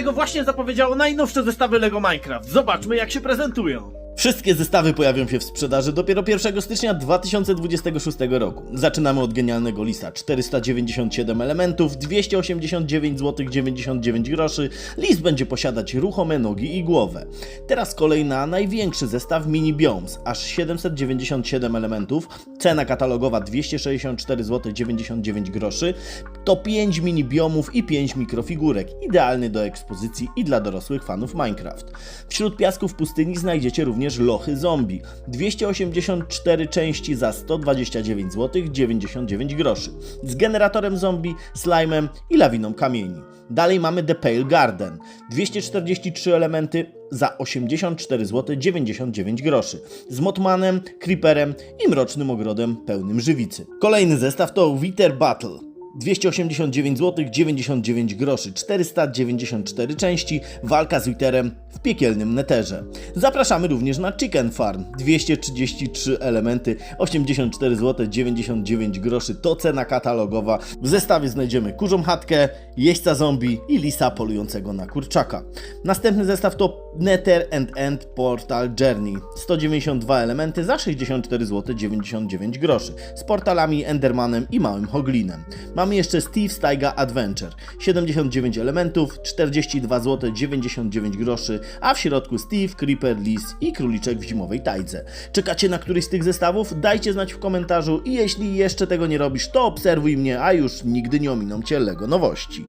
Lego właśnie zapowiedziało najnowsze zestawy Lego Minecraft. Zobaczmy jak się prezentują. Wszystkie zestawy pojawią się w sprzedaży dopiero 1 stycznia 2026 roku. Zaczynamy od genialnego lisa. 497 elementów, 289 zł 99 groszy. List będzie posiadać ruchome nogi i głowę. Teraz kolej na największy zestaw Mini Biomes, aż 797 elementów, cena katalogowa 264 zł 99 groszy. To 5 mini biomów i 5 mikrofigurek, idealny do ekspozycji i dla dorosłych fanów Minecraft. Wśród piasków pustyni znajdziecie również lochy zombie. 284 części za 129 zł 99 groszy. Z generatorem zombie, slime'em i lawiną kamieni. Dalej mamy The Pale Garden. 243 elementy za 84 zł 99 groszy. Z Motmanem, Creeperem i mrocznym ogrodem pełnym żywicy. Kolejny zestaw to Wither Battle. 289 zł 99 groszy, 494 części, walka z Witherem w piekielnym neterze. Zapraszamy również na Chicken Farm, 233 elementy, 84 zł 99 groszy, to cena katalogowa. W zestawie znajdziemy kurzą chatkę, jeźdźca zombie i lisa polującego na kurczaka. Następny zestaw to Nether and End Portal Journey, 192 elementy za 64 zł 99 groszy, z portalami Endermanem i małym hoglinem. Mamy jeszcze Steve Staiga Adventure. 79 elementów, 42 zł 99 groszy, a w środku Steve, Creeper, Lis i króliczek w zimowej tajdze. Czekacie na któryś z tych zestawów? Dajcie znać w komentarzu i jeśli jeszcze tego nie robisz, to obserwuj mnie, a już nigdy nie ominą Cię LEGO nowości.